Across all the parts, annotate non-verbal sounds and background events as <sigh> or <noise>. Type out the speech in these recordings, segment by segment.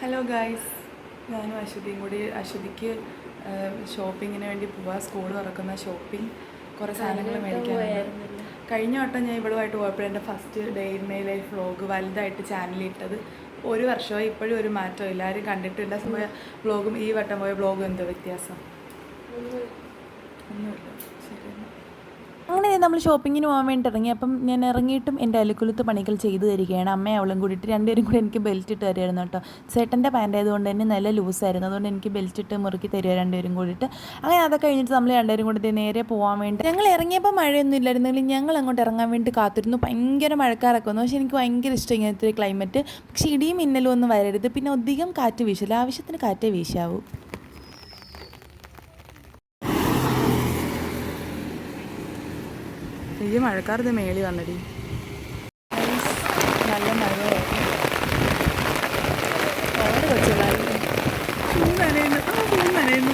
Hello guys ഞാനും അശ്വതിയും കൂടി അശ്വതിക്ക് ഷോപ്പിങ്ങിന് വേണ്ടി പോവാ. സ്കൂൾ തുറക്കുന്ന ഷോപ്പിംഗ് കുറേ സാധനങ്ങൾ മേടിക്കാനുണ്ട്. കഴിഞ്ഞ വട്ടം ഞാൻ ഇവളുമായിട്ട് പോയപ്പോൾ എന്റെ first day in my life vlog വലുതായിട്ട് ചാനലിട്ടത് ഒരു വർഷമായി ഇപ്പോഴും ഒരു മാറ്റം ഇല്ല. ആരും കണ്ടിട്ടില്ല. പോയ വ്ളോഗും ഈ വട്ടം പോയ വ്ളോഗും എന്തോ വ്യത്യാസം. ഒന്നുമില്ല. ശരി. അങ്ങനെ നമ്മൾ ഷോപ്പിങ്ങിന് പോകാൻ വേണ്ടി ഇറങ്ങി. അപ്പം ഞാൻ ഇറങ്ങിയിട്ടും എന്റെ അലക്കുലത്ത് പണികൾ ചെയ്തു തരികയാണ്. അമ്മയും അവളും കൂടിയിട്ട് രണ്ടുപേരും കൂടി എനിക്ക് ബെൽറ്റ് ഇട്ട് തരുമായിരുന്നു കേട്ടോ. ചേട്ടന്റെ പാന്റ് ആയതുകൊണ്ട് തന്നെ നല്ല ലൂസായിരുന്നു അതുകൊണ്ട് എനിക്ക് ബെൽറ്റ് ഇട്ട് മുറുക്കി തരിക രണ്ടുപേരും കൂടിയിട്ട്. അങ്ങനെ അതൊക്കെ കഴിഞ്ഞിട്ട് നമ്മൾ രണ്ടുപേരും കൂടി നേരെ പോകാൻ വേണ്ടി. ഞങ്ങൾ ഇറങ്ങിയപ്പോൾ മഴയൊന്നും ഇല്ലായിരുന്നെങ്കിലും ഞങ്ങൾ അങ്ങോട്ട് ഇറങ്ങാൻ വേണ്ടി കാത്തിരുന്നു. ഭയങ്കര മഴക്കാരൊക്കെ വന്നു. പക്ഷേ എനിക്ക് ഭയങ്കര ഇഷ്ടം ഇങ്ങനത്തെ ക്ലൈമറ്റ് പക്ഷേ ഇടിയും മിന്നലും ഒന്നും വരരുത്. പിന്നെ അധികം കാറ്റ് വീശില്ല ആവശ്യത്തിന് കാറ്റേ വീശാവൂ. ഈ മഴക്കാർ ഇത് മേളി വന്നടി. നല്ല മഴയായിരുന്നു നനയുന്നു. നനയുന്നു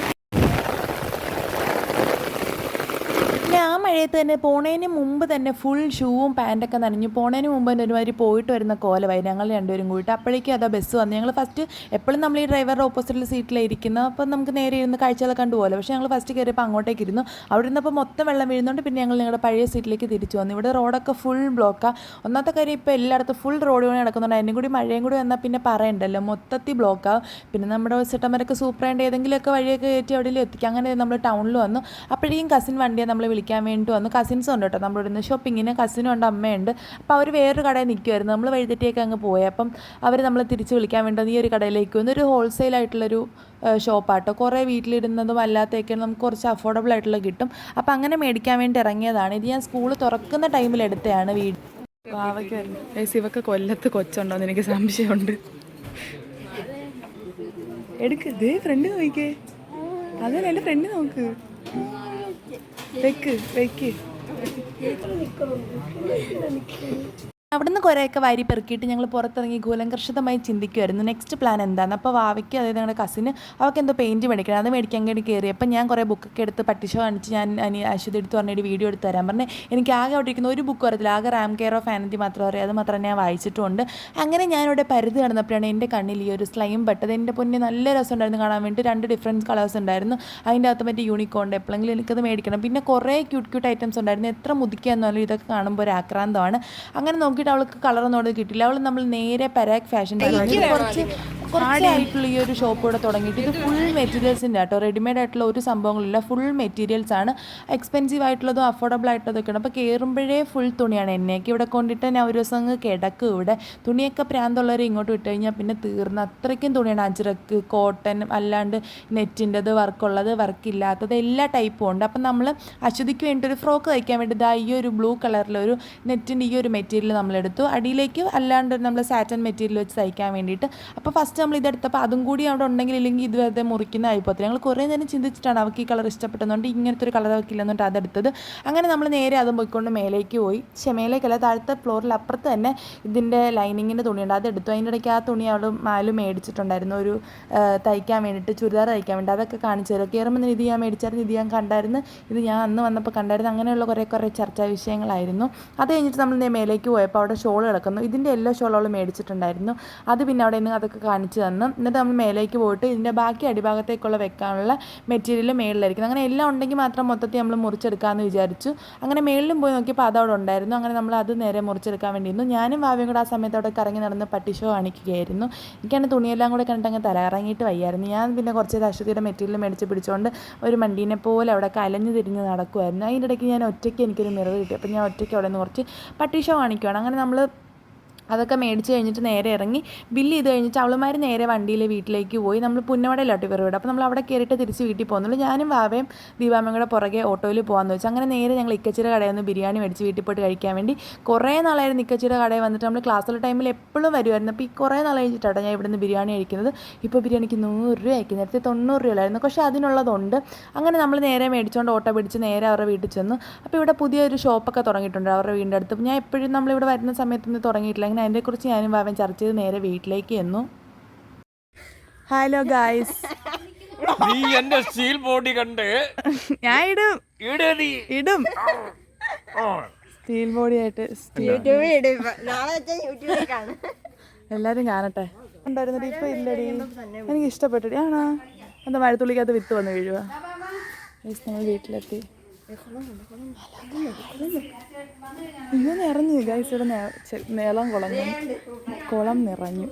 പിന്നെ ആ മഴയത്ത് തന്നെ പോണേന് മുമ്പ് തന്നെ ഫുൾ ഷൂവും പാന്റൊക്കെ നനഞ്ഞു പോണേന് മുമ്പ് തന്നെ ഒരുമാതിരി പോയിട്ട് വരുന്ന കോലമായി ഞങ്ങൾ രണ്ടുപേരും കൂടിയിട്ട്. അപ്പോഴേക്കും അതാ ബസ് വന്നു. ഞങ്ങൾ ഫസ്റ്റ് എപ്പോഴും നമ്മൾ ഈ ഡ്രൈവറുടെ ഓപ്പോസിറ്റിൽ സീറ്റിലായിരിക്കുന്ന അപ്പം നമുക്ക് നേരെ ഇരുന്ന് കാഴ്ചകളൊക്കെ കണ്ടു പോലെ. പക്ഷേ ഞങ്ങൾ ഫസ്റ്റ് കയറിയപ്പോൾ അങ്ങോട്ടേക്ക് ഇരുന്നു. അവിടെ ഇരുന്നപ്പോൾ മൊത്തം വെള്ളം വീഴുന്നുണ്ട് പിന്നെ ഞങ്ങൾ ഞങ്ങളുടെ പഴയ സീറ്റിലേക്ക് തിരിച്ചു വന്നു. ഇവിടെ റോഡൊക്കെ ഫുൾ ബ്ലോക്കാണ് ഒന്നാമത്തെ കാര്യം ഇപ്പോൾ എല്ലായിടത്തും ഫുൾ റോഡ് പണി നടക്കുന്നുണ്ട്. അതിനും കൂടി മഴയും കൂടി വന്നാൽ പിന്നെ പറയണ്ടല്ലോ. മൊത്തത്തിൽ ബ്ലോക്കാവും പിന്നെ നമ്മുടെ ചേട്ടന്മാരൊക്കെ സൂപ്പറായിട്ട് ഏതെങ്കിലുമൊക്കെ വഴിയൊക്കെ കയറ്റി അവിടെ എത്തിക്കാം. അങ്ങനെ നമ്മൾ ടൗണിൽ വന്നു. അപ്പോഴേക്കും കസിൻ വണ്ടിയെ നമ്മൾ വിളിക്കാൻ വേണ്ടി വന്നു കസിൻസും ഉണ്ട് കേട്ടോ. നമ്മുടെ ഇവിടുന്ന് ഷോപ്പിങ്ങിന് കസിനും ഉണ്ട് അമ്മയുണ്ട്. അപ്പോൾ അവർ വേറൊരു കടയിൽ നിൽക്കുമായിരുന്നു നമ്മൾ വഴിതെറ്റിയൊക്കെ അങ്ങ് പോയി. അപ്പം അവർ നമ്മളെ തിരിച്ച് വിളിക്കാൻ വേണ്ടി ഈ ഒരു കടയിലേക്ക് വന്നു. ഒരു ഹോൾസെയിൽ ആയിട്ടുള്ളൊരു ഷോപ്പാട്ടോ കുറേ വീട്ടിലിടുന്നതും അല്ലാത്തേക്കാണ് നമുക്ക് കുറച്ച് അഫോർഡബിൾ ആയിട്ടുള്ള കിട്ടും. അപ്പോൾ അങ്ങനെ മേടിക്കാൻ വേണ്ടി ഇറങ്ങിയതാണ്. ഇത് ഞാൻ സ്കൂൾ തുറക്കുന്ന ടൈമിൽ എടുത്തതാണ് വീട് പാവയ്ക്കായിരുന്നു ഏ ശിവക്ക് കൊല്ലത്ത് കൊച്ചുണ്ടോന്ന് എനിക്ക് സംശയമുണ്ട്. എടുക്ക്. ദേ ഫ്രണ്ട് നോക്കിക്കേ. അതല്ല എന്റെ ഫ്രണ്ട് നോക്ക്. 매끄, 매끄. 얘좀 미끄러운데, അവിടുന്ന് കുറേയൊക്കെ വാരി പെറുക്കിയിട്ട് ഞങ്ങൾ പുറത്തിറങ്ങി കൂലങ്കർഷിതമായി ചിന്തിക്കുമായിരുന്നു നെക്സ്റ്റ് പ്ലാൻ എന്താണ് അപ്പോൾ വാവയ്ക്ക് അതായത് ഞങ്ങളുടെ കസിന് അവൾക്ക് എന്തോ പെയിന്റ് മേടിക്കണം. അത് മേടിക്കാൻ വേണ്ടി കയറി അപ്പോൾ ഞാൻ കുറേ ബുക്കൊക്കെ എടുത്ത് പട്ടിഷോ കാണിച്ച് ഞാൻ അനി അശ്വതി എടുത്ത് പറഞ്ഞൊരു വീഡിയോ എടുത്ത് തരാൻ പറഞ്ഞ്. എനിക്ക് ആകെ അവിടെ ഇരിക്കുന്ന ഒരു ബുക്ക് അറിയത്തില്ല. ആകെ റാം കെയർ ഓഫ് ആനന്തി മാത്രം അറിയാം. അത് മാത്രമേ ഞാൻ വായിച്ചിട്ടുണ്ട്. അങ്ങനെ ഞാനിവിടെ പരിധി നടന്നപ്പോഴാണ് എന്റെ കണ്ണിൽ ഈ ഒരു സ്ലൈം പെട്ടത്. എന്റെ പൊന്നെ നല്ല രസമുണ്ടായിരുന്നു കാണാൻ വേണ്ടി. രണ്ട് ഡിഫറൻസ് കളേഴ്സ് ഉണ്ടായിരുന്നു. അതിന്റെ അകത്ത് മറ്റേ യൂണിക്കോണ്ട് എപ്പോഴെങ്കിലും എനിക്കത് മേടിക്കണം. പിന്നെ കുറേ ക്യൂട്ട് ക്യൂട്ട് ഐറ്റംസ് ഉണ്ടായിരുന്നു. എത്ര മുതിക്കാന്നാലും ഇതൊക്കെ കാണുമ്പോൾ ഒരു ആക്രാന്തമാണ്. അങ്ങനെ നോക്കിയിട്ട് അവൾക്ക് ഒന്നും അവിടെ കിട്ടില്ല അവൾ നമ്മൾ നേരെ പരാക് ഫാഷൻ കുറച്ച് കുറച്ചായിട്ടുള്ള ഈ ഒരു ഷോപ്പ് ഇവിടെ തുടങ്ങിയിട്ട്. ഇത് ഫുൾ മെറ്റീരിയൽസിന്റെ കേട്ടോ റെഡിമെയ്ഡ് ആയിട്ടുള്ള ഒരു സംഭവങ്ങളില്ല. ഫുൾ മെറ്റീരിയൽസ് ആണ്. എക്സ്പെൻസീവ് ആയിട്ടുള്ളതും അഫോർഡബിൾ ആയിട്ടുള്ളതൊക്കെ ഉണ്ട് അപ്പോൾ കയറുമ്പോഴേ ഫുൾ തുണിയാണ് എന്നെയൊക്കെ ഇവിടെ കൊണ്ടിട്ട് ഞാൻ ഒരു ദിവസം അങ്ങ് കിടക്കും ഇവിടെ. തുണിയൊക്കെ പ്രാന്തമുള്ളവരെ ഇങ്ങോട്ട് വിട്ട് കഴിഞ്ഞാൽ പിന്നെ തീർന്ന അത്രയ്ക്കും തുണിയാണ്. അജ്രക്ക് കോട്ടൺ അല്ലാണ്ട് നെറ്റിന്റെത് വർക്കുള്ളത് വർക്കില്ലാത്തത് എല്ലാ ടൈപ്പും ഉണ്ട്. അപ്പം നമ്മൾ അശ്വതിക്ക് വേണ്ടി ഒരു ഫ്രോക്ക് തയ്ക്കാൻ വേണ്ടി ഇതാ ഈ ഒരു ബ്ലൂ കളറിലൊരു നെറ്റിന്റെ ഈ ഒരു മെറ്റീരിയൽ നമ്മളെടുത്തു. അടിയിലേക്ക് അല്ലാണ്ട് നമ്മൾ സാറ്റൻ മെറ്റീരിയൽ വെച്ച് തയ്ക്കാൻ വേണ്ടിയിട്ട്. അപ്പോൾ ഫസ്റ്റ് നമ്മൾ ഇതെടുത്തപ്പോൾ അതും കൂടി അവിടെ ഉണ്ടെങ്കിൽ ഇല്ലെങ്കിൽ ഇത് വെറുതെ മുറിക്കുന്ന ആയിപ്പോഴത്തെ ഞങ്ങൾ കുറേ നേരം ചിന്തിച്ചിട്ടാണ് അവൾക്ക് ഈ കളർ ഇഷ്ടപ്പെട്ടതുകൊണ്ട് ഇങ്ങനത്തെ ഒരു കളർ അവൾക്കില്ലെന്നുണ്ട് അതെടുത്തത്. അങ്ങനെ നമ്മൾ നേരെ അതും പോയിക്കൊണ്ട് മേലേക്ക് പോയി. പക്ഷേ മേലേക്കല്ല താഴത്തെ ഫ്ലോറിൽ അപ്പുറത്ത് തന്നെ ഇതിന്റെ ലൈനിങ്ങിന്റെ തുണിയുണ്ട്. അതെടുത്തു. അതിന്റെ ഇടയ്ക്ക് ആ തുണി അവൾ മാലും മേടിച്ചിട്ടുണ്ടായിരുന്നു. ഒരു തയ്ക്കാൻ വേണ്ടിയിട്ട് ചുരിദാർ തയ്ക്കാൻ വേണ്ടി അതൊക്കെ കാണിച്ചു തരും കയറുമ്പോൾ ഇത് ഞാൻ മേടിച്ചായിരുന്നു ഇത് ഞാൻ കണ്ടായിരുന്നു. ഇത് ഞാൻ അന്ന് വന്നപ്പോൾ കണ്ടായിരുന്നു. അങ്ങനെയുള്ള കുറേ കുറേ ചർച്ചാ വിഷയങ്ങളായിരുന്നു. അത് കഴിഞ്ഞിട്ട് നമ്മൾ മേലേക്ക് പോയപ്പോൾ അവിടെ ഷോൾ കിടക്കുന്നു. ഇതിന്റെ എല്ലാ ഷോളുകളും മേടിച്ചിട്ടുണ്ടായിരുന്നു. അത് പിന്നെ അവിടെ നിന്ന് അതൊക്കെ കാണിച്ചു തന്നു. എന്നിട്ട് നമ്മൾ മേലേക്ക് പോയിട്ട് ഇതിന്റെ ബാക്കി അടിഭാഗത്തേക്കുള്ള വെക്കാനുള്ള മെറ്റീരിയൽ മേളിലായിരിക്കും. അങ്ങനെ എല്ലാം ഉണ്ടെങ്കിൽ മാത്രം മൊത്തത്തിൽ നമ്മൾ മുറിച്ചെടുക്കാമെന്ന് വിചാരിച്ചു. അങ്ങനെ മേളിലും പോയി നോക്കിയപ്പോൾ അതവിടെ ഉണ്ടായിരുന്നു. അങ്ങനെ നമ്മൾ അത് നേരെ മുറിച്ചെടുക്കാൻ വേണ്ടിയിരുന്നു ഞാനും ഭാവിയും കൂടെ ആ സമയത്ത് അവിടെ കറങ്ങി നടന്ന് പട്ടിഷോ കാണിക്കുകയായിരുന്നു. എനിക്കാണ് തുണിയെല്ലാം കൂടെ കണ്ടിട്ട് അങ്ങ് തലകറങ്ങിയിട്ട് വയ്യായിരുന്നു. ഞാൻ പിന്നെ കുറച്ച് അശ്വതിയുടെ മെറ്റീരിയൽ മേടിച്ച് പിടിച്ചുകൊണ്ട് ഒരു മണ്ടീനെ പോലെ അവിടെ കലഞ്ഞു തിരിഞ്ഞ് നടക്കുമായിരുന്നു അതിന്റെ ഇടയ്ക്ക് ഞാൻ ഒറ്റയ്ക്ക് എനിക്കൊരു മിറർ കിട്ടി. അപ്പോൾ ഞാൻ ഒറ്റയ്ക്ക് അവിടെ നിന്ന് കുറച്ച് പട്ടിഷോ കാണിക്കുകയാണ് അങ്ങനെ നമ്മൾ അതൊക്കെ മേടിച്ച് കഴിഞ്ഞിട്ട് നേരെ ഇറങ്ങി ബില്ല് ചെയ്ത് കഴിഞ്ഞിട്ട് അവളുമാർ നേരെ വണ്ടിയിൽ വീട്ടിലേക്ക് പോയി. നമ്മൾ പുന്നവടയിലോട്ട് ഇവർ വീട്. അപ്പോൾ നമ്മൾ അവിടെ കയറിയിട്ട് തിരിച്ച് വീട്ടിൽ പോകുന്നുള്ളൂ. ഞാനും വാവയും ദീപാമ്മയും കൂടെ പുറകെ ഓട്ടോയിൽ പോകാമെന്ന് വെച്ചു. അങ്ങനെ നേരെ ഞങ്ങൾ ഇക്കച്ചിറ കടയിൽ നിന്ന് ബിരിയാണി മേടിച്ച് വീട്ടിൽ പോയിട്ട് കഴിക്കാൻ വേണ്ടി കുറേ നാളായിരുന്നു ഇക്കച്ചിറ കടയിൽ വന്നിട്ട് നമ്മൾ ക്ലാസ്സിലെ ടൈമിൽ എപ്പോഴും വരുമായിരുന്നു അപ്പോൾ ഈ കുറേ നാൾ കഴിഞ്ഞിട്ടാണ് ഞാൻ ഇവിടുന്ന് ബിരിയാണി കഴിക്കുന്നത്. ഇപ്പോൾ ബിരിയാണിക്ക് നൂറ് രൂപ ആയിരിക്കും നേരത്തെ തൊണ്ണൂറ് രൂപയിലായിരുന്നു. പക്ഷേ അതിനുള്ളതുണ്ട്. അങ്ങനെ നമ്മൾ നേരെ മേടിച്ചുകൊണ്ട് ഓട്ടോ പിടിച്ച് നേരെ അവരുടെ വീട്ടിൽ ചെന്നു. അപ്പോൾ ഇവിടെ പുതിയൊരു ഷോപ്പൊക്കെ തുടങ്ങിയിട്ടുണ്ട് അവരുടെ വീടിന്റെ അടുത്ത്. ഞാൻ എപ്പോഴും നമ്മളിവിടെ വരുന്ന സമയത്തൊന്നും തുടങ്ങിയിട്ടില്ല. അങ്ങനെ അതിനെക്കുറിച്ച് ഞാനും ഭാവൻ ചർച്ച ചെയ്ത് നേരെ വീട്ടിലേക്ക് എന്നു ഹലോ ഗായ്സ് നീ എന്റെ സ്റ്റീൽ ബോഡി കണ്ട് ഞാൻ ഇടും. ഇടും നീ. ഇടും. സ്റ്റീൽ ബോഡി ആയിട്ട് സ്റ്റീൽ യൂട്യൂബിൽ ഇടും നാളെ വെച്ചാൽ യൂട്യൂബിൽ കാണും എല്ലാവരും കാണട്ടെ. ഉണ്ടായിരുന്നടി ഇപ്പൊ ഇല്ലടി. എനിക്ക് ഇഷ്ടപ്പെട്ടടി ആണോ? എന്താ മഴത്തുള്ളിക്കകത്ത് വിത്ത് വന്ന് വീഴുക നമ്മൾ വീട്ടിലെത്തി. ഇങ്ങനെ ഇറങ്ങി ഗൈസ് ഇവിടെ നീളം കുളഞ്ഞു. കുളം നിറഞ്ഞു.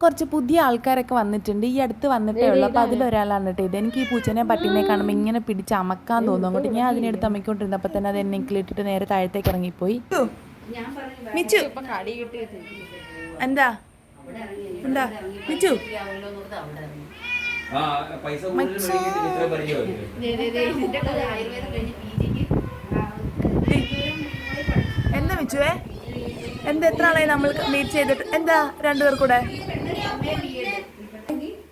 കുറച്ച് പുതിയ ആൾക്കാരൊക്കെ വന്നിട്ടുണ്ട്. ഈ അടുത്ത് വന്നിട്ടേ ഉള്ളൂ. അപ്പോൾ അതിലൊരാളാണ് കേട്ടോ ഇത്. എനിക്ക് ഈ പൂച്ചനെ പട്ടിനെ കാണുമ്പോൾ ഇങ്ങനെ പിടിച്ച് അമക്കാൻ തോന്നും. അങ്ങോട്ട് ഞാൻ അതിനെടുത്ത് അമ്മയ്ക്കൊണ്ടിരുന്നപ്പോൾ തന്നെ അത് എന്നെ ഇട്ടിട്ട് നേരെ താഴത്തേക്ക് ഇറങ്ങിപ്പോയി. മിച്ചു. എന്താ? എന്താ? മിച്ചു. പൈസ. എന്താ മിച്ചുവേ? എന്താ എത്ര ആളായി നമ്മൾ മീറ്റ് ചെയ്തിട്ട്? എന്താ രണ്ടുപേർ കൂടെ?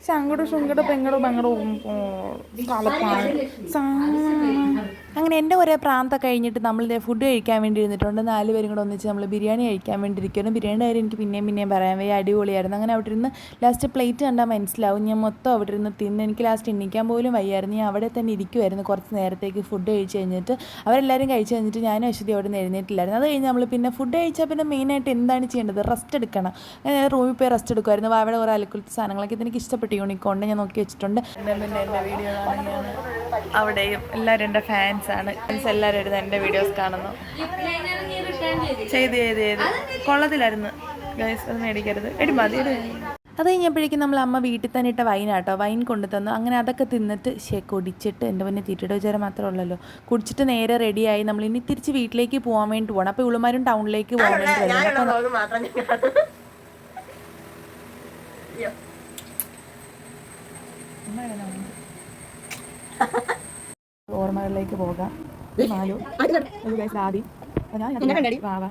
ശങ്കട ശങ്കട പെങ്കട പെങ്കട അങ്ങനെ എന്റെ കുറേ പ്രാന്ത കഴിഞ്ഞിട്ട് നമ്മൾ ഫുഡ് കഴിക്കാൻ വേണ്ടി ഇരുന്നിട്ടുണ്ട്. നാല് പേരും കൂടെ ഒന്നിച്ച് നമ്മൾ ബിരിയാണി കഴിക്കാൻ വേണ്ടി ഇരിക്കുന്നു. ബിരിയാണി കാര്യം എനിക്ക് പിന്നെയും പിന്നെയും പറയാൻ വയ്യ അടിപൊളിയായിരുന്നു. അങ്ങനെ അവിടെ ഇരുന്ന് ലാസ്റ്റ് പ്ലേറ്റ് കണ്ടാൽ മനസ്സിലാവും. ഞാൻ മൊത്തം അവിടെ ഇരുന്ന് തിന്ന് എനിക്ക് ലാസ്റ്റ് എണ്ണിക്കാൻ പോലും വയ്യായിരുന്നു. ഞാൻ അവിടെ തന്നെ ഇരിക്കുമായിരുന്നു കുറച്ച് നേരത്തേക്ക് ഫുഡ് കഴിച്ച് കഴിഞ്ഞിട്ട്. അവരെല്ലാവരും കഴിച്ച് കഴിഞ്ഞിട്ട് ഞാനും അശ്വതി അവിടെ നിന്ന് എഴുന്നേറ്റില്ലായിരുന്നു. അത് കഴിഞ്ഞ് നമ്മൾ പിന്നെ ഫുഡ് കഴിച്ചാൽ പിന്നെ മെയിനായിട്ട് എന്താണ് ചെയ്യേണ്ടത്? റെസ്റ്റ് എടുക്കണം. ഞാൻ റൂമിൽ പോയി റെസ്റ്റ് എടുക്കുമായിരുന്നു അവിടെ കുറേ അലക്കുലത്തെ സാധനങ്ങളൊക്കെ എനിക്ക് ഇഷ്ടപ്പെട്ടു യൂണിക്കോണ്ട് ഞാൻ നോക്കി വെച്ചിട്ടുണ്ട്. വീഡിയോ അവിടെയും എല്ലാവരും എന്റെ ഫാൻസ് ആണ്. ഫാൻസ് എല്ലാവരും ഇരുന്ന് എന്റെ വീഡിയോസ് കാണുന്നു. ചെയ്ത് ചെയ്ത് ചെയ്ത്. കൊള്ളത്തിലായിരുന്നു. ഗൈസ് അത് മേടിക്കരുത്. എടി മതി. അത് കഴിഞ്ഞപ്പോഴേക്കും നമ്മൾ അമ്മ വീട്ടിൽ തന്നെ ഇട്ട വൈനാട്ടോ വൈൻ കൊണ്ടു തന്നു. അങ്ങനെ അതൊക്കെ തിന്നിട്ട് ശേ കുടിച്ചിട്ട് എന്റെ മുന്നേ തീറ്റയുടെ വിചാരം മാത്രമേ ഉള്ളല്ലോ. കുടിച്ചിട്ട് നേരെ റെഡിയായി നമ്മൾ ഇനി തിരിച്ച് വീട്ടിലേക്ക് പോകാൻ വേണ്ടി പോകണം അപ്പോൾ ഇളുമാരും ടൗണിലേക്ക് പോകാൻ വേണ്ടി വരുന്നത് അപ്പോൾ <laughs> ഓർമ്മകളിലേക്ക് പോകാം. മാലു ആദി. വാവ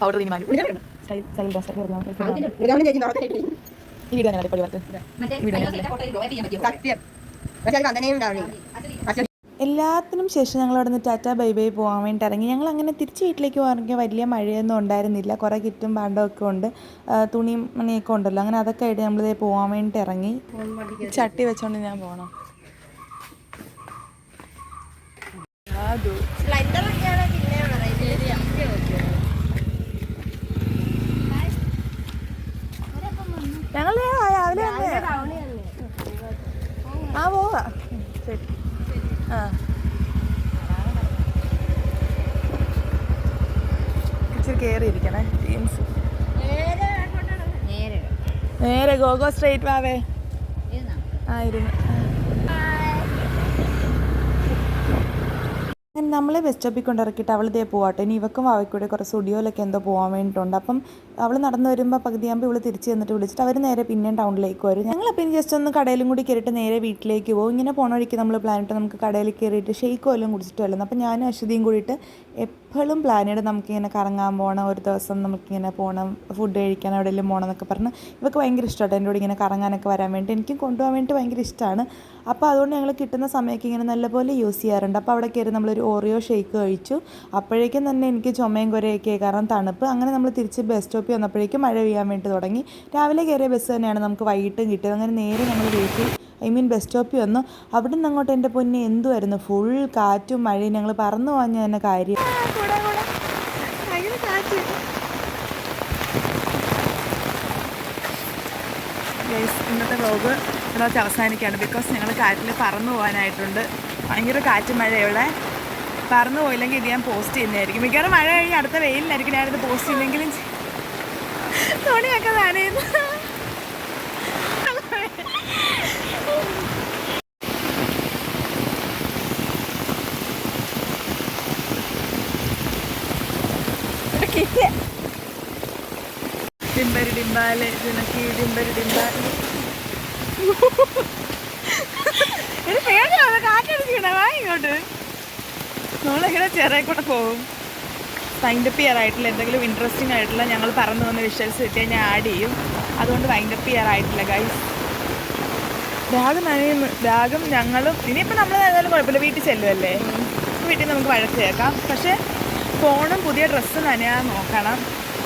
പൗഡർ <laughs> മാലു. സ്റ്റൈൽ ഡ്രസ് ഈ വീഡിയോ എല്ലാത്തിനും ശേഷം ഞങ്ങൾ അവിടെ നിന്ന് ടാറ്റ ബൈ ബൈ പോകാൻ വേണ്ടി ഇറങ്ങി. ഞങ്ങൾ അങ്ങനെ തിരിച്ച് വീട്ടിലേക്ക് പോകാനെങ്കിൽ വലിയ മഴയൊന്നും ഉണ്ടായിരുന്നില്ല. കുറേ കിറ്റും പാണ്ടമൊക്കെ ഉണ്ട്. തുണിയും മണിയൊക്കെ ഉണ്ടല്ലോ. അങ്ങനെ അതൊക്കെ ആയിട്ട് നമ്മളിതേ പോകാൻ വേണ്ടി ഇറങ്ങി. ചട്ടി വെച്ചോണ്ട് ഞാൻ പോണം അതു ഞങ്ങൾ രാവിലെ വന്നേ. ആ പോവാ ശരി ആ ഇച്ചിരി കയറി ഇരിക്കണേ ജീൻസ് നേരെ ഗോ സ്ട്രേറ്റ് വാവേ. ആയിരുന്നു നമ്മളെ ബസ് സ്റ്റോപ്പിൽ കൊണ്ടിറക്കിയിട്ട് അവൾ ഇതേ പോവാട്ടെ. ഇനി ഇവക്കും അവയ്ക്കൂടെ കുറച്ച് സ്റ്റുഡിയോയിലൊക്കെ എന്തോ പോകാൻ വേണ്ടിയിട്ടുണ്ട്. അപ്പം അവൾ നടന്നു വരുമ്പോൾ പകുതിയാകുമ്പോൾ ഇവൾ തിരിച്ച് ചെന്നിട്ട് വിളിച്ചിട്ട് അവർ നേരെ പിന്നെയും ടൗണിലേക്ക് വരും. ഞങ്ങളപ്പോൾ ഇനി ജസ്റ്റ് ഒന്ന് കടയിലും കൂടി കയറിയിട്ട് നേരെ വീട്ടിലേക്ക് പോകും. ഇങ്ങനെ പോണ വഴിക്ക് നമ്മൾ പ്ലാൻ ഇട്ട് നമുക്ക് കടയിൽ കയറിയിട്ട് ഷെയ്ക്കോ എല്ലാം കുടിച്ചിട്ട് വരണം. അപ്പോൾ ഞാനും അശ്വതിയും കൂടിയിട്ട് എപ്പോഴും ചെയ്ത് നമുക്കിങ്ങനെ കറങ്ങാൻ പോകണം ഒരു ദിവസം നമുക്കിങ്ങനെ പോകണം ഫുഡ് കഴിക്കാൻ എവിടെയെങ്കിലും പോകണം എന്നൊക്കെ പറഞ്ഞ് ഇവർക്ക് ഭയങ്കര ഇഷ്ടമാണ് എന്റെ കൂടെ ഇങ്ങനെ കറങ്ങാനൊക്കെ വരാൻ വേണ്ടി. എനിക്കും കൊണ്ടുപോകാൻ വേണ്ടി ഭയങ്കര ഇഷ്ടമാണ് അപ്പോൾ അതുകൊണ്ട് ഞങ്ങൾ കിട്ടുന്ന സമയമൊക്കെ ഇങ്ങനെ നല്ലപോലെ യൂസ് ചെയ്യാറുണ്ട്. അപ്പോൾ അവിടെ കയറി നമ്മളൊരു ഓറിയോ ഷേക്ക് കഴിച്ചു. അപ്പോഴേക്കും തന്നെ എനിക്ക് ചുമയും കുരയൊക്കെ കാരണം തണുപ്പ്. അങ്ങനെ നമ്മൾ തിരിച്ച് ബസ് സ്റ്റോപ്പിൽ വന്നപ്പോഴേക്കും മഴ പെയ്യാൻ വേണ്ടി തുടങ്ങി. രാവിലെ കയറിയ ബസ് തന്നെയാണ് നമുക്ക് വൈകിട്ടും കിട്ടിയത്. അങ്ങനെ നേരെ ഞങ്ങൾ വീട്ടിൽ ഐ മീൻ ബസ് സ്റ്റോപ്പിൽ വന്നു. അവിടെ നിന്ന് അങ്ങോട്ട് എന്റെ പൊന്നെ എന്തുമായിരുന്നു ഫുൾ കാറ്റും മഴയും. ഞങ്ങൾ പറന്നു പോകാൻ തന്നെ കാര്യം. ഇന്നത്തെ വ്ലോഗ് ഇവിടെ അവസാനിക്കുകയാണ്. ബിക്കോസ് ഞങ്ങൾ കാറ്റിൽ പറന്നു പോകാനായിട്ടുണ്ട് ഭയങ്കര കാറ്റ് മഴ ഇവിടെ പറന്നു പോയില്ലെങ്കിൽ ഇത് ഞാൻ പോസ്റ്റ് ചെയ്യുന്നതായിരിക്കും. മിക്കവാറും മഴ കഴിഞ്ഞ് അടുത്ത വെയിലിനായിരിക്കും ഞാനിത് പോസ്റ്റ് ചെയ്യുന്നെങ്കിലും തുണിയൊക്കെ നനയുന്നു. ഡിമ്പരി ഡിംബാൽ ജനക്കി ഡിമ്പരി ഡിംബാൽ ഒരു പേടിയാണ് വാ ഇങ്ങോട്ട് നമ്മളിങ്ങനെ ചെറിയ കൂടെ പോകും. വൈൻഡപ്പ് ചെയ്യാറായിട്ടില്ല എന്തെങ്കിലും ഇൻട്രസ്റ്റിംഗ് ആയിട്ടുള്ള ഞങ്ങൾ പറഞ്ഞു വന്ന വിഷ്വൽസ് കിട്ടിയാൽ ഞാൻ ആഡ് ചെയ്യും. അതുകൊണ്ട് വൈൻഡപ്പ് ചെയ്യാറായിട്ടില്ല ഗൈസ് രാഗം നനയുന്നു രാഗം ഞങ്ങളും ഇനിയിപ്പോൾ നമ്മൾ ഏതായാലും കുഴപ്പമില്ല വീട്ടിൽ ചെല്ലുമല്ലേ വീട്ടിൽ നമുക്ക് വഴക്ക് കേൾക്കാം. പക്ഷേ ഫോണും പുതിയ ഡ്രസ്സ് നനയാൻ നോക്കണം.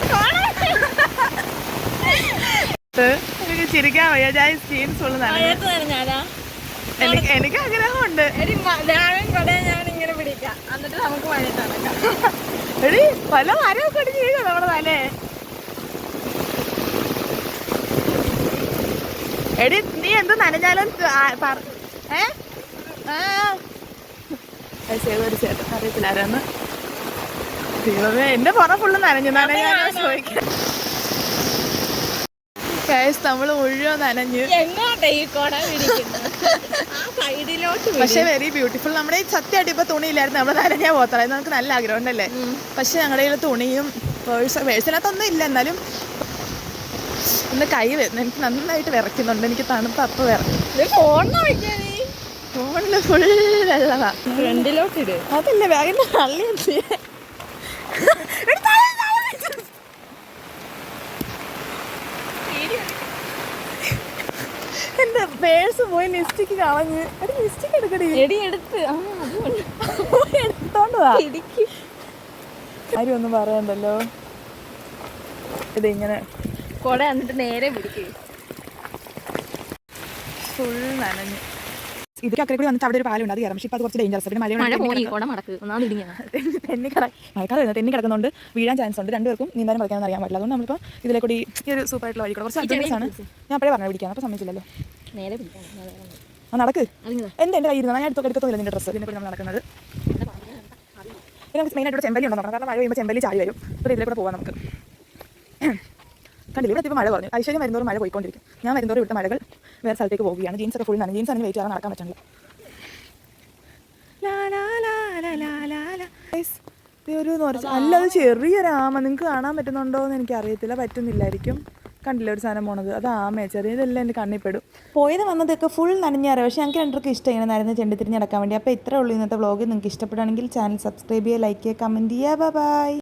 <laughs> ചിരിക്കാൻ വയ്യ. ഞാൻ ജീൻസ് ഉള്ളു നനഞ്ഞു. എനിക്ക് എനിക്ക് ആഗ്രഹമുണ്ട്. എടി പിടിക്കാം. എന്നിട്ട് നമുക്ക് വഴി പല മരമൊക്കെ അടിച്ച് വീഴും നമ്മുടെ തലേ എടി നീ എന്ത് നനഞ്ഞാലും ഏ? ഒരു ചേട്ടൻ അറിയത്തില്ലാരെന്ന് ദൈവമേ എന്റെ പുറം ഫുള്ള് നനഞ്ഞു. നനഞ്ഞാലോ ചോദിക്കാം കേസ് നമ്മൾ മുഴുവൻ നനഞ്ഞ്. എങ്ങോട്ടാ ഈ കൊട പിടിക്കുന്നത് ആ സൈഡിലോട്ട് പക്ഷെ വെരി ബ്യൂട്ടിഫുൾ നമ്മുടെ ഈ സത്യമായിട്ട് ഇപ്പൊ തുണിയില്ലായിരുന്നു. നമ്മൾ നനഞ്ഞാ പോത്തറ നമുക്ക് നല്ല ആഗ്രഹം ഉണ്ടല്ലേ പക്ഷെ ഞങ്ങളുടെ കയ്യിൽ തുണിയും പേഴ്സ് പേഴ്സിനകത്തൊന്നും ഇല്ല. എന്നാലും ഇന്ന് കൈ വരുന്നു എനിക്ക് നന്നായിട്ട് വിറയ്ക്കുന്നുണ്ട്. എനിക്ക് തണുപ്പ് അപ്പ വിറക്കും ഫോൺ ഫോണിൽ ഫുൾ വെള്ളതാ ഫ്രണ്ടിലോട്ട് അതല്ലേ ബാഗിന്റെ തള്ളി എന്ത് എന്റെ പേഴ്സ് പോയി ലിസ്റ്റിക്ക് കളഞ്ഞ്. എടി ലിസ്റ്റിക്ക് എടുക്കടി. എടി എടുത്ത്. എടുത്തോണ്ട് ആരും ഒന്നും പറയണ്ടല്ലോ. ഇത് ഇങ്ങനെ കൊട എന്നിട്ട് നേരെ പിടിക്കേ. ഫുൾ നനഞ്ഞു. ഇതൊക്കെ അക്കരെ കൂടി വന്നിട്ട് അവിടെ ഒരു പാലുണ്ട്. അത് കയറാം പക്ഷേ അത് കുറച്ച് ഡേഞ്ചറസ് പിന്നെ മഴ മഴ മടക്ക്. ഒന്നാമത് ഇടിങ്ങനെ തെന്നി കിട മഴക്കാലം വരുന്നത് തെന്നി കിടക്കുന്നുണ്ട്. വീഴാൻ ചാൻസ് ഉണ്ട്. രണ്ടുപേർക്കും നീന്താനും കളിക്കാനും അറിയാൻ പറ്റില്ല അതുകൊണ്ട് നമ്മളിപ്പോൾ ഇതിലെ കൂടി ഈ ഒരു സൂപ്പർ ആയിട്ടുള്ള വഴി കുറച്ച് അഡ്വഞ്ചേഴ്സ് ആണ്. ഞാൻ അപ്പോഴേ പറഞ്ഞു പിടിക്കാൻ. അപ്പോൾ സമ്മതിച്ചില്ലല്ലോ നേരെ ആ നടക്ക്. അതിങ്ങതാ. എന്റെ കയ്യിൽ ഞാൻ എടുത്തൊക്കെ എടുക്കത്തില്ല നിന്റെ ഡ്രസ്സ് ഇതിനെ നമ്മൾ നടക്കുന്നത്. പിന്നെ നമുക്ക് മെയിനായിട്ട് ഇവിടെ ചെമ്പലി ഉണ്ടോ? നോക്കണം കാരണം മഴ പെയ്യുമ്പോൾ ചെമ്പല്ലി ചാടി വരും. അപ്പോൾ ഇതിലെ കൂടെ പോകാം നമുക്ക്. കണ്ടില്ല ഇവിടെ ഇപ്പോൾ മഴ പറഞ്ഞു ഐശ്വര്യം വരുന്നോറും മഴ പോയിക്കൊണ്ടിരിക്കും. ഞാൻ വരുന്നോറും ഇവിടുത്തെ മഴകൾ വേറെ സ്ഥലത്തേക്ക് പോവുകയാണ്. ജീൻസ് ഒക്കെ ഫുൾ ആണ് ജീൻസ് ആണെങ്കിൽ വെയിറ്റ് ചെയ്യാൻ നടക്കാൻ പറ്റില്ല ലാ, ലാ, ലാ, ലാ, ലാ, ലാ, ലാ. ഒരു അല്ല അത് ചെറിയൊരു ആമ. നിങ്ങൾക്ക് കാണാൻ പറ്റുന്നുണ്ടോ എന്ന് എനിക്ക് അറിയത്തില്ല പറ്റുന്നില്ലായിരിക്കും. കണ്ടില്ല ഒരു സാധനം പോണത്? അത് ആമ ചെറിയതെല്ലാം എന്റെ കണ്ണിൽ പെടും. പോയത് വന്നതൊക്കെ ഫുൾ നനഞ്ഞാറ്. പക്ഷേ ഞങ്ങൾക്ക് രണ്ടർക്കും ഇഷ്ടം ഇങ്ങനെ ചെണ്ടി തിരിഞ്ഞ് നടക്കാൻ വേണ്ടി. അപ്പോൾ ഇത്രേ ഉള്ളൂ ഇന്നത്തെ വ്ളോഗ് നിങ്ങൾക്ക് ഇഷ്ടപ്പെടുകയാണെങ്കിൽ ചാനൽ സബ്സ്ക്രൈബ് ചെയ്യുക ലൈക്ക് ചെയ്യുക കമന്റ് ചെയ്യുക. ബൈ